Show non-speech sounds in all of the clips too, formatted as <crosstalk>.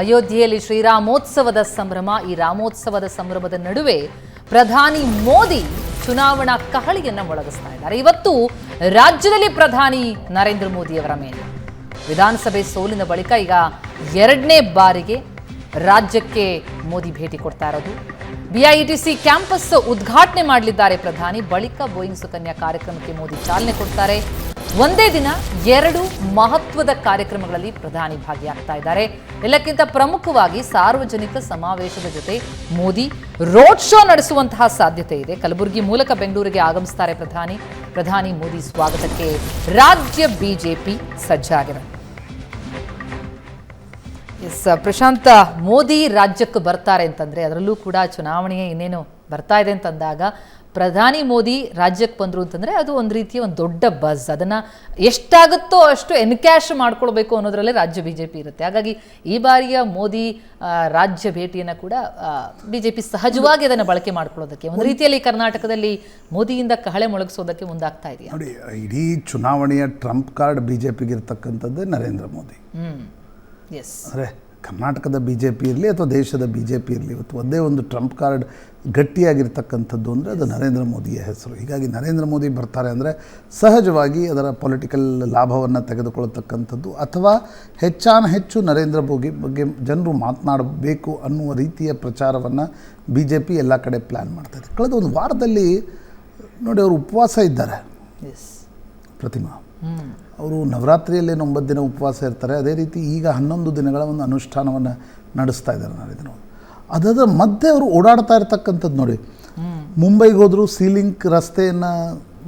ಅಯೋಧ್ಯೆಯಲ್ಲಿ ಶ್ರೀರಾಮೋತ್ಸವದ ಸಂಭ್ರಮ, ಈ ರಾಮೋತ್ಸವದ ಸಂಭ್ರಮದ ನಡುವೆ ಪ್ರಧಾನಿ ಮೋದಿ ಚುನಾವಣಾ ಕಹಳಿಯನ್ನ ಮೊಳಗಿಸ್ತಾ ಇದ್ದಾರೆ. ಇವತ್ತು ರಾಜ್ಯದಲ್ಲಿ ಪ್ರಧಾನಿ ನರೇಂದ್ರ ಮೋದಿ ಅವರ ಮೇಲೆ. ವಿಧಾನಸಭೆ ಸೋಲಿನ ಬಳಿಕ ಈಗ ಎರಡನೇ ಬಾರಿಗೆ ರಾಜ್ಯಕ್ಕೆ ಮೋದಿ ಭೇಟಿ ಕೊಡ್ತಾ ಇರೋದು. ಬಿಐಟಿಸಿ ಕ್ಯಾಂಪಸ್ ಉದ್ಘಾಟನೆ ಮಾಡಲಿದ್ದಾರೆ ಪ್ರಧಾನಿ. ಬಳಿಕ ಬೋಯಿಂಗ್ ಸುಕನ್ಯಾ ಕಾರ್ಯಕ್ರಮಕ್ಕೆ ಮೋದಿ ಚಾಲನೆ ಕೊಡ್ತಾರೆ. ಒಂದೇ ದಿನ ಎರಡು ಮಹತ್ವದ ಕಾರ್ಯಕ್ರಮಗಳಲ್ಲಿ ಪ್ರಧಾನಿ ಭಾಗಿಯಾಗ್ತಾ ಇದ್ದಾರೆ. ಎಲ್ಲಕ್ಕಿಂತ ಪ್ರಮುಖವಾಗಿ ಸಾರ್ವಜನಿಕ ಸಮಾವೇಶದ ಜೊತೆ ಮೋದಿ ರೋಡ್ ಶೋ ನಡೆಸುವಂತಹ ಸಾಧ್ಯತೆ ಇದೆ. ಕಲಬುರಗಿ ಮೂಲಕ ಬೆಂಗಳೂರಿಗೆ ಆಗಮಿಸ್ತಾರೆ ಪ್ರಧಾನಿ. ಪ್ರಧಾನಿ ಮೋದಿ ಸ್ವಾಗತಕ್ಕೆ ರಾಜ್ಯ ಬಿಜೆಪಿ ಸಜ್ಜಾಗಿದೆ ಎಸ್ ಪ್ರಶಾಂತ್ ಮೋದಿ ರಾಜ್ಯಕ್ಕೆ ಬರ್ತಾರೆ ಅಂತಂದ್ರೆ ಅದರಲ್ಲೂ ಕೂಡ ಚುನಾವಣೆ ಇನ್ನೇನು ಬರ್ತಾ ಇದೆ ಅಂತಂದಾಗ ಪ್ರಧಾನಿ ಮೋದಿ ರಾಜ್ಯಕ್ಕೆ ಬಂದರು ಅಂತಂದರೆ ಅದು ಒಂದು ರೀತಿಯ ಒಂದು ದೊಡ್ಡ ಬಸ್ ಅದನ್ನು ಎಷ್ಟಾಗುತ್ತೋ ಅಷ್ಟು ಎನ್ಕ್ಯಾಶ್ ಮಾಡ್ಕೊಳ್ಬೇಕು ಅನ್ನೋದರಲ್ಲೇ ರಾಜ್ಯ ಬಿ ಜೆ ಪಿ ಇರುತ್ತೆ. ಹಾಗಾಗಿ ಈ ಬಾರಿಯ ಮೋದಿ ರಾಜ್ಯ ಭೇಟಿಯನ್ನು ಕೂಡ ಬಿ ಜೆ ಪಿ ಸಹಜವಾಗಿ ಅದನ್ನು ಬಳಕೆ ಮಾಡ್ಕೊಳ್ಳೋದಕ್ಕೆ ಒಂದು ರೀತಿಯಲ್ಲಿ ಕರ್ನಾಟಕದಲ್ಲಿ ಮೋದಿಯಿಂದ ಕಹಳೆ ಮೊಳಗಿಸೋದಕ್ಕೆ ಮುಂದಾಗ್ತಾ ಇದೆಯಾ? ನೋಡಿ ಇಡೀ ಚುನಾವಣೆಯ ಟ್ರಂಪ್ ಕಾರ್ಡ್ ಬಿ ಜೆ ಪಿಗಿರ್ತಕ್ಕಂಥದ್ದು ನರೇಂದ್ರ ಮೋದಿ. ಅಂದರೆ ಕರ್ನಾಟಕದ ಬಿ ಜೆ ಪಿ ಇರಲಿ ಅಥವಾ ದೇಶದ ಬಿ ಜೆ ಪಿ ಇರಲಿ ಇವತ್ತು ಒಂದೇ ಒಂದು ಟ್ರಂಪ್ ಕಾರ್ಡ್ ಗಟ್ಟಿಯಾಗಿರ್ತಕ್ಕಂಥದ್ದು ಅಂದರೆ ಅದು ನರೇಂದ್ರ ಮೋದಿಯ ಹೆಸರು. ಹೀಗಾಗಿ ನರೇಂದ್ರ ಮೋದಿ ಬರ್ತಾರೆ ಅಂದರೆ ಸಹಜವಾಗಿ ಅದರ ಪೊಲಿಟಿಕಲ್ ಲಾಭವನ್ನು ತೆಗೆದುಕೊಳ್ಳತಕ್ಕಂಥದ್ದು ಅಥವಾ ಹೆಚ್ಚಾನ ಹೆಚ್ಚು ನರೇಂದ್ರ ಮೋದಿ ಬಗ್ಗೆ ಜನರು ಮಾತನಾಡಬೇಕು ಅನ್ನುವ ರೀತಿಯ ಪ್ರಚಾರವನ್ನು ಬಿ ಜೆ ಪಿ ಎಲ್ಲ ಕಡೆ ಪ್ಲ್ಯಾನ್ ಮಾಡ್ತಾಯಿದೆ ಕಳೆದ ಒಂದು ವಾರದಲ್ಲಿ ನೋಡಿ ಅವರು ಉಪವಾಸ ಇದ್ದಾರೆ. ಎಸ್ ಪ್ರತಿಮಾ. ಅವರು ನವರಾತ್ರಿಯಲ್ಲಿ ಒಂಬತ್ತು ದಿನ ಉಪವಾಸ ಇರ್ತಾರೆ. ಅದೇ ರೀತಿ ಈಗ ಹನ್ನೊಂದು ದಿನಗಳ ಒಂದು ಅನುಷ್ಠಾನವನ್ನು ನಡೆಸ್ತಾ ಇದ್ದಾರೆ ನಾವು ಇದನ್ನು ಅದರ ಮಧ್ಯೆ ಅವರು ಓಡಾಡ್ತಾ ಇರ್ತಕ್ಕಂಥದ್ದು ನೋಡಿ. ಮುಂಬೈಗೆ ಹೋದರು ಸೀಲಿಂಕ್ ರಸ್ತೆಯನ್ನು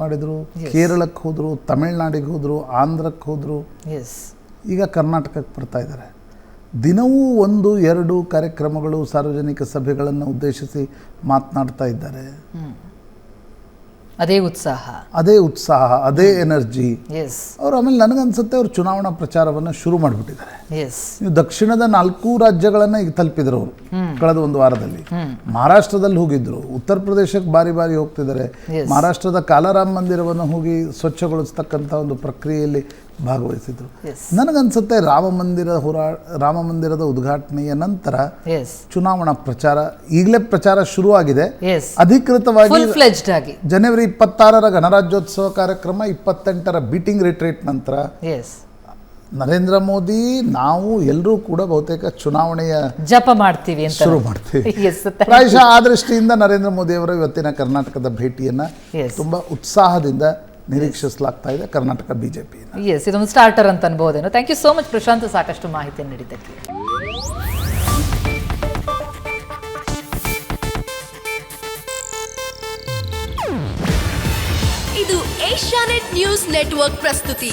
ಮಾಡಿದರು. ಕೇರಳಕ್ಕೆ ಹೋದರು ತಮಿಳ್ನಾಡಿಗೆ ಹೋದರು ಆಂಧ್ರಕ್ಕೆ ಹೋದರು. ಎಸ್ ಈಗ ಕರ್ನಾಟಕಕ್ಕೆ ಬರ್ತಾ ಇದ್ದಾರೆ. ದಿನವೂ ಒಂದು ಎರಡು ಕಾರ್ಯಕ್ರಮಗಳು ಸಾರ್ವಜನಿಕ ಸಭೆಗಳನ್ನು ಉದ್ದೇಶಿಸಿ ಮಾತನಾಡ್ತಾ ಇದ್ದಾರೆ. ಅದೇ ಉತ್ಸಾಹ. ಅದೇ ಉತ್ಸಾಹ ಅದೇ ಎನರ್ಜಿ. ಎಸ್ ಅವರು ಆಮೇಲೆ ನನಗನ್ಸುತ್ತೆ ಅವರು ಚುನಾವಣಾ ಪ್ರಚಾರವನ್ನು ಶುರು ಮಾಡಿಬಿಟ್ಟಿದ್ದಾರೆ. ನೀವು ದಕ್ಷಿಣದ ನಾಲ್ಕು ರಾಜ್ಯಗಳನ್ನು ಈಗ ತಲುಪಿದ್ರು ಅವರು ಕಳೆದ ಒಂದು ವಾರದಲ್ಲಿ. ಮಹಾರಾಷ್ಟ್ರದಲ್ಲಿ ಹೋಗಿದ್ರು. ಉತ್ತರ ಪ್ರದೇಶಕ್ಕೆ ಬಾರಿ ಬಾರಿ ಹೋಗ್ತಿದ್ದಾರೆ. ಮಹಾರಾಷ್ಟ್ರದ ಕಾಲಾರಾಮ್ ಮಂದಿರವನ್ನು ಹೋಗಿ ಸ್ವಚ್ಛಗೊಳಿಸ್ತಕ್ಕಂಥ ಒಂದು ಪ್ರಕ್ರಿಯೆಯಲ್ಲಿ ಭಾಗವಹಿಸಿದ್ರು. ನನಗನ್ಸುತ್ತೆ ರಾಮ ಮಂದಿರ ಹೋರಾ ರಾಮ ಮಂದಿರದ ಉದ್ಘಾಟನೆಯ ನಂತರ ಚುನಾವಣಾ ಪ್ರಚಾರ ಈಗಲೇ ಪ್ರಚಾರ ಶುರುವಾಗಿದೆ. ಅಧಿಕೃತವಾಗಿ ಜನವರಿ ಇಪ್ಪತ್ತಾರರ ಗಣರಾಜ್ಯೋತ್ಸವ ಕಾರ್ಯಕ್ರಮ ಇಪ್ಪತ್ತೆಂಟರ ಬೀಟಿಂಗ್ ರಿಟ್ರೀಟ್ ನಂತರ ನರೇಂದ್ರ ಮೋದಿ ನಾವು ಎಲ್ಲರೂ ಕೂಡ ಬಹುತೇಕ ಚುನಾವಣೆಯ ಜಪ ಮಾಡ್ತೀವಿ ಅಂತ. ಶುರು ಮಾಡ್ತೀವಿ. <laughs> ಎಸ್ ಪ್ರಾಯಶಃ ಆ ದೃಷ್ಟಿಯಿಂದ ನರೇಂದ್ರ ಮೋದಿ ಅವರ ಇವತ್ತಿನ ಕರ್ನಾಟಕದ ಭೇಟಿಯನ್ನ. ತುಂಬಾ ಉತ್ಸಾಹದಿಂದ ನಿರೀಕ್ಷಿಸಲಾಗ್ತಾ ಇದೆ ಕರ್ನಾಟಕ ಬಿಜೆಪಿ ಎಸ್ ಇದೊಂದು ಸ್ಟಾರ್ಟರ್ ಅಂತ ಅನ್ಬೋದೇನು. Thank you so much Prashant ಸಾಕಷ್ಟು ಮಾಹಿತಿ ನೀಡಿದ್ದಕ್ಕೆ. ಇದು ಏಷ್ಯಾನೆಟ್ ನ್ಯೂಸ್ ನೆಟ್ವರ್ಕ್ ಪ್ರಸ್ತುತಿ.